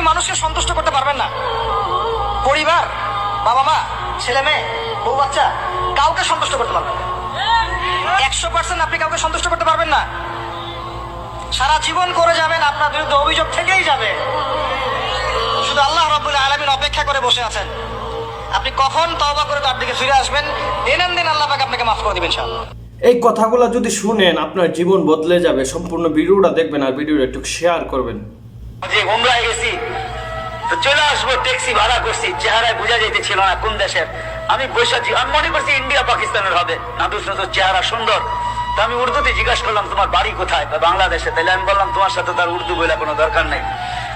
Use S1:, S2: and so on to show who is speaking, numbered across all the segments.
S1: আপনি মানুষকে সন্তুষ্ট করতে পারবেন না। পরিবার, বাবা মা, ছেলে মেয়ে, বউ বাচ্চা, কাউকে সন্তুষ্ট করতে পারবেন না। একশো পার্সেন্ট আপনি কাউকে সন্তুষ্ট করতে পারবেন না। সারা জীবন করে যাবেন, আপনার বিরুদ্ধে অভিযোগ থেকেই যাবে। শুধু আল্লাহ রাব্বুল আলামিন অপেক্ষা করে বসে আছেন। আপনি কখন তওবা করে তার দিকে ফিরে আসবেন দিন দিন আল্লাহ পাক আপনাকে মাফ করে দিবেন, ইনশাআল্লাহ।
S2: এই কথাগুলো যদি শুনেন, আপনার জীবন বদলে যাবে। সম্পূর্ণ ভিডিওটা দেখবেন আর ভিডিওটা একটু শেয়ার করবেন।
S3: যে উমরায় গেছি, তো চলে আসব ট্যাক্সি ভাড়া করছি, চেহারায় বোঝা যেতেছিল না কোন দেশের। আমি বসে আমি মনে করছি ইন্ডিয়া পাকিস্তানের হবে। নাদুস নাদুস চেহারা সুন্দর। তো আমি উর্দুতে জিজ্ঞাসা করলাম, তোমার বাড়ি কোথায়? বাংলাদেশে। তাহলে আমি বললাম, তোমার সাথে তার উর্দু বলে কোনো দরকার নেই।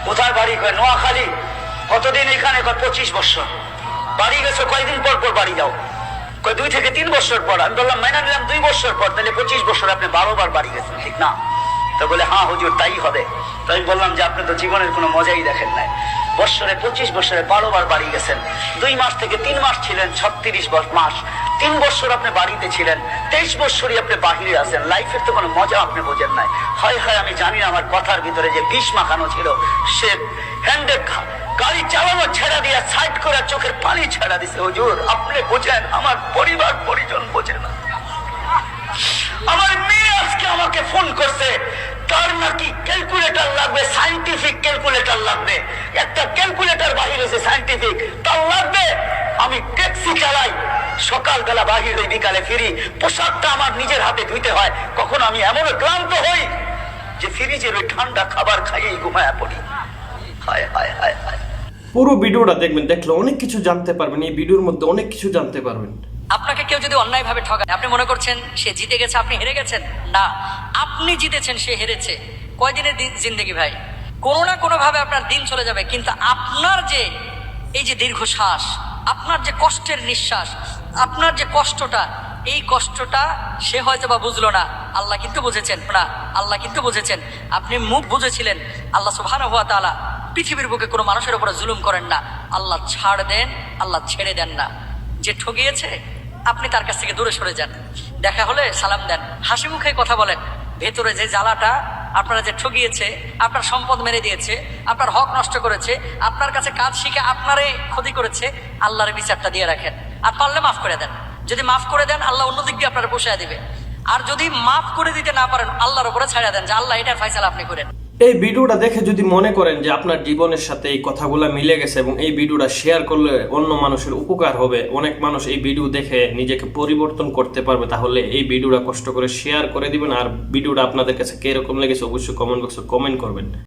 S3: কোথায় বাড়ি? কয়, নোয়াখালী। কতদিন এখানে? কয়, পঁচিশ বছর। বাড়ি গেছো কয়দিন পর পর বাড়ি যাও? কয়, দুই থেকে তিন বছর পর। আমি বললাম, মাইনা নিলাম দুই বছর পর। তাহলে পঁচিশ বছর আপনি বারো বার বাড়ি গেছেন, ঠিক না? তো বলে হ্যাঁ হুজুর, তাই হবে। তো আমি বললাম যে, আপনি তো জীবনের কোনো মজাই দেখেন নাই। বছরে পঁচিশ বছরে বারো বার বাড়ি গেছেন। দুই মাস থেকে তিন মাস ছিলেন, ছত্রিশ মাস। তিন বছর আপনি বাড়িতে ছিলেন, তেইশ বছরই আপনি বাহিরে আছেন। লাইফের তো কোনো মজা আপনি বোঝেন নাই। হয় হয়, আমি জানি না আমার কথার ভিতরে যে বিষ মাখানো ছিল, সে হ্যান্ডে গাড়ি চালানো ছেড়া দিয়া সাইড করে চোখের পানি ছেড়া দিছে। হুজুর, আপনি বোঝেন, আমার পরিবার পরিজন বোঝে লাগবে সাইন্টিফিক ক্যালকুলেটর লাগবে। একটা ক্যালকুলেটর বাহির হয়েছে সাইন্টিফিক তার লাগবে। আমি ট্যাক্সি চালাই সকালবেলা বাহির হই বিকালে ফিরি। পোশাকটা আমার নিজের হাতে ধুইতে হয়। কখন আমি এমন ক্লান্ত হই যে ফ্রিজের ওই ঠান্ডা খাবার খাইয়েই ঘুমায়া পড়ি। হায় হায় হায় হায়।
S2: পুরো ভিডিওটা দেখবেন দেখলে অনেক কিছু জানতে পারবেন এই ভিডিওর মধ্যে অনেক কিছু জানতে পারবেন।
S4: আপনাকে কেউ যদি অন্যায়ভাবে ঠকায় আপনি মনে করছেন সে জিতে গেছে আপনি হেরে গেছেন? না আপনি জিতেছেন সে হেরেছে। কয়দিনের দিন জিন্দেগি ভাই? কোনো না কোনোভাবে আপনার দিন চলে যাবে, কিন্তু আপনার যে, এই যে দীর্ঘশ্বাস, আপনার যে কষ্টের নিঃশ্বাস, আপনার যে কষ্টটা, এই কষ্টটা সে হয়তো বা বুঝলো না। আল্লাহ কিন্তু বুঝেছেন, না, আল্লাহ কিন্তু বুঝেছেন। আপনি মুখ বুঝেছিলেন, আল্লাহ সুবহানাহু ওয়া তালা পৃথিবীর বুকে কোনো মানুষের উপরে জুলুম করেন না। আল্লাহ ছাড় দেন, আল্লাহ ছেড়ে দেন না। যে ঠগিয়েছে, আপনি তার কাছ থেকে দূরে সরে যান। দেখা হলে সালাম দেন। হাসি মুখে কথা বলেন। ভেতরে যে জ্বালাটা আপনারা যে ঠগিয়েছে, আপনার সম্পদ মেরে দিয়েছে, আপনার হক নষ্ট করেছে, আপনার কাছে কাজ শিখে আপনারে ক্ষতি করেছে, আল্লাহর বিচারটা দিয়ে রাখেন। আর পারলে মাফ করে দেন। যদি মাফ করে দেন, আল্লাহ অন্য দিক দিয়ে আপনারা বসে দিবে। আর যদি মাফ করে দিতে না পারেন, আল্লাহর উপরে ছাড়া দেন যে, আল্লাহ এটার ফাইসালা আপনি করেন।
S2: এই ভিডিওটা দেখে যদি মনে করেন যে আপনার জীবনের সাথে এই কথাগুলো মিলে গেছে এবং এই ভিডিওটা শেয়ার করলে অন্য মানুষের উপকার হবে, অনেক মানুষ এই ভিডিও দেখে নিজেকে পরিবর্তন করতে পারবে, তাহলে এই ভিডিওটা কষ্ট করে শেয়ার করে দিবেন। আর ভিডিওটা আপনাদের কাছে কীরকম লেগেছে অবশ্যই কমেন্ট বক্সে কমেন্ট করবেন।